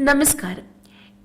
നമസ്കാരം.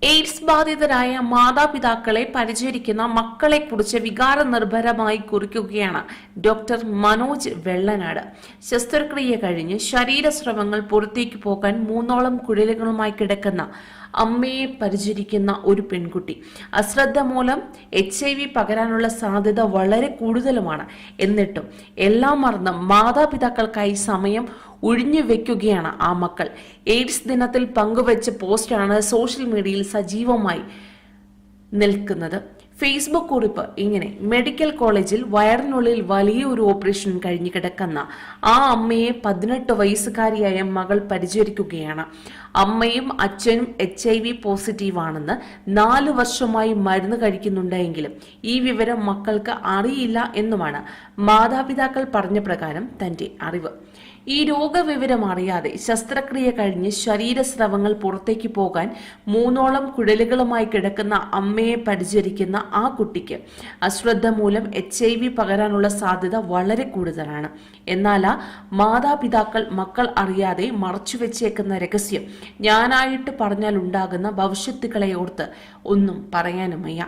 എയ്ഡ്സ് ബാധിതരായ മാതാപിതാക്കളെ പരിചരിക്കുന്ന മക്കളെ കുറിച്ച് വികാര നിർഭരമായി കുറിക്കുകയാണ് ഡോക്ടർ മനോജ് വെള്ളനാട്. ശസ്ത്രക്രിയ കഴിഞ്ഞ് ശരീരശ്രമങ്ങൾ പുറത്തേക്ക് പോകാൻ മൂന്നോളം കുഴലുകളുമായി കിടക്കുന്ന അമ്മയെ പരിചരിക്കുന്ന ഒരു പെൺകുട്ടി. അശ്രദ്ധ മൂലം എച്ച് ഐ വി പകരാനുള്ള സാധ്യത വളരെ കൂടുതലുമാണ്. എന്നിട്ടും എല്ലാം മറന്ന് മാതാപിതാക്കൾക്കായി സമയം ഒഴിഞ്ഞു വെക്കുകയാണ് ആ മക്കൾ. എയ്ഡ്സ് ദിനത്തിൽ പങ്കുവച്ച പോസ്റ്റാണ് സോഷ്യൽ മീഡിയയിൽ സജീവമായി നിൽക്കുന്നത്. ഫേസ്ബുക്ക് കുറിപ്പ്. ഇങ്ങനെ മെഡിക്കൽ കോളേജിൽ വയറിനുള്ളിൽ വലിയ ഒരു ഓപ്പറേഷൻ കഴിഞ്ഞു കിടക്കുന്ന ആ അമ്മയെ പതിനെട്ട് വയസ്സുകാരിയായ മകൾ പരിചരിക്കുകയാണ്. അമ്മയും അച്ഛനും എച്ച് ഐ വി പോസിറ്റീവ് ആണെന്ന് നാല് വർഷമായി മരുന്ന് കഴിക്കുന്നുണ്ടെങ്കിലും ഈ വിവരം മക്കൾക്ക് അറിയില്ല എന്നുമാണ് മാതാപിതാക്കൾ പറഞ്ഞ പ്രകാരം തന്റെ അറിവ്. ഈ രോഗവിവരം അറിയാതെ ശസ്ത്രക്രിയ കഴിഞ്ഞ് ശരീരസ്രവങ്ങൾ പുറത്തേക്ക് പോകാൻ മൂന്നോളം കുഴലുകളുമായി കിടക്കുന്ന അമ്മയെ പരിചരിക്കുന്ന ആ കുട്ടിക്ക് അശ്രദ്ധ മൂലം എച്ച് ഐ വി പകരാനുള്ള സാധ്യത വളരെ കൂടുതലാണ്. എന്നാൽ ആ മാതാപിതാക്കൾ മക്കൾ അറിയാതെ മറച്ചു വെച്ചേക്കുന്ന രഹസ്യം ഞാനായിട്ട് പറഞ്ഞാൽ ഉണ്ടാകുന്ന ഭവിഷ്യത്തുക്കളെ ഓർത്ത് ഒന്നും പറയാനും വയ്യ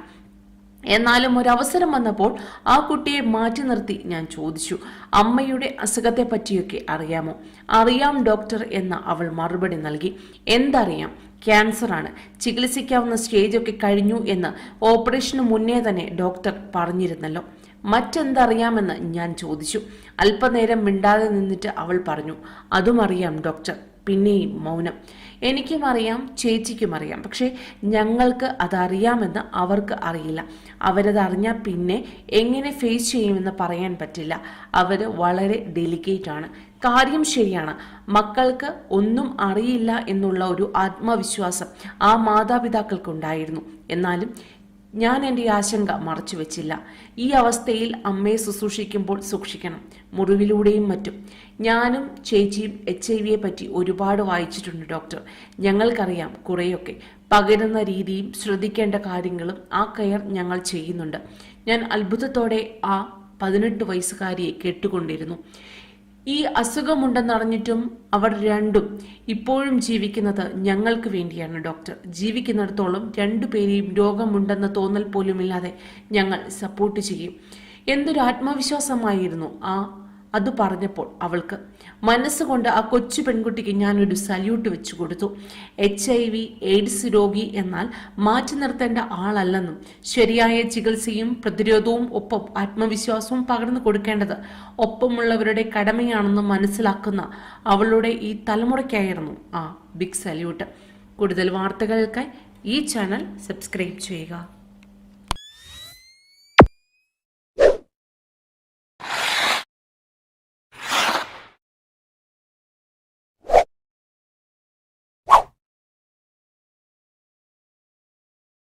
എന്നാലും ഒരു അവസരം വന്നപ്പോൾ ആ കുട്ടിയെ മാറ്റി നിർത്തി ഞാൻ ചോദിച്ചു അമ്മയുടെ അസുഖത്തെ പറ്റിയൊക്കെ അറിയാമോ? അറിയാം ഡോക്ടർ എന്ന് അവൾ മറുപടി നൽകി. എന്തറിയാം? ക്യാൻസർ ആണ് ചികിത്സിക്കാവുന്ന സ്റ്റേജൊക്കെ കഴിഞ്ഞു എന്ന് ഓപ്പറേഷന് മുന്നേ തന്നെ ഡോക്ടർ പറഞ്ഞിരുന്നല്ലോ. മറ്റെന്തറിയാമെന്ന് ഞാൻ ചോദിച്ചു. അല്പനേരം മിണ്ടാതെ നിന്നിട്ട് അവൾ പറഞ്ഞു അതും അറിയാം ഡോക്ടർ. പിന്നെയും മൗനം. എനിക്കും അറിയാം ചേച്ചിക്കും അറിയാം പക്ഷേ ഞങ്ങൾക്ക് അതറിയാമെന്ന് അവർക്ക് അറിയില്ല. അവരത് അറിഞ്ഞാൽ പിന്നെ എങ്ങനെ ഫേസ് ചെയ്യുമെന്ന് പറയാൻ പറ്റില്ല. അവർ വളരെ ഡെലിക്കേറ്റ് ആണ്. കാര്യം ശരിയാണ്. മക്കൾക്ക് ഒന്നും അറിയില്ല എന്നുള്ള ഒരു ആത്മവിശ്വാസം ആ മാതാപിതാക്കൾക്കുണ്ടായിരുന്നു. എന്നാലും ഞാൻ എന്റെ ആശങ്ക മറച്ചു വെച്ചില്ല. ഈ അവസ്ഥയിൽ അമ്മയെ ശുശ്രൂഷിക്കുമ്പോൾ സൂക്ഷിക്കണം. മുറിവിലൂടെയും മറ്റും. ഞാനും ചേച്ചിയും എച്ച് ഐ വിയെ പറ്റി ഒരുപാട് വായിച്ചിട്ടുണ്ട് ഡോക്ടർ. ഞങ്ങൾക്കറിയാം കുറേയൊക്കെ. പകരുന്ന രീതിയും ശ്രദ്ധിക്കേണ്ട കാര്യങ്ങളും ആ കെയർ ഞങ്ങൾ ചെയ്യുന്നുണ്ട്. ഞാൻ അത്ഭുതത്തോടെ ആ പതിനെട്ട് വയസ്സുകാരിയെ കേട്ടുകൊണ്ടിരുന്നു. ഈ അസുഖമുണ്ടെന്നറിഞ്ഞിട്ടും അവർ രണ്ടും ഇപ്പോഴും ജീവിക്കുന്നത് ഞങ്ങൾക്ക് വേണ്ടിയാണ് ഡോക്ടർ. ജീവിക്കുന്നിടത്തോളം രണ്ടുപേരെയും രോഗമുണ്ടെന്ന തോന്നൽ പോലുമില്ലാതെ ഞങ്ങൾ സപ്പോർട്ട് ചെയ്യും. എന്തൊരു ആത്മവിശ്വാസമായിരുന്നു ആ അത് പറഞ്ഞപ്പോൾ അവൾക്ക് മനസ്സുകൊണ്ട് ആ കൊച്ചു പെൺകുട്ടിക്ക് ഞാനൊരു സല്യൂട്ട് വെച്ചു കൊടുത്തു. എച്ച് ഐ വി എയ്ഡ്സ് രോഗി എന്നാൽ മാറ്റി നിർത്തേണ്ട ആളല്ലെന്നും ശരിയായ ചികിത്സയും പ്രതിരോധവും ഒപ്പം ആത്മവിശ്വാസവും പകർന്നു കൊടുക്കേണ്ടത് ഒപ്പമുള്ളവരുടെ കടമയാണെന്ന് മനസ്സിലാക്കുന്ന അവളുടെ ഈ തലമുറയ്ക്കായിരുന്നു ആ ബിഗ് സല്യൂട്ട്. കൂടുതൽ വാർത്തകൾക്കായി ഈ ചാനൽ സബ്സ്ക്രൈബ് ചെയ്യുക.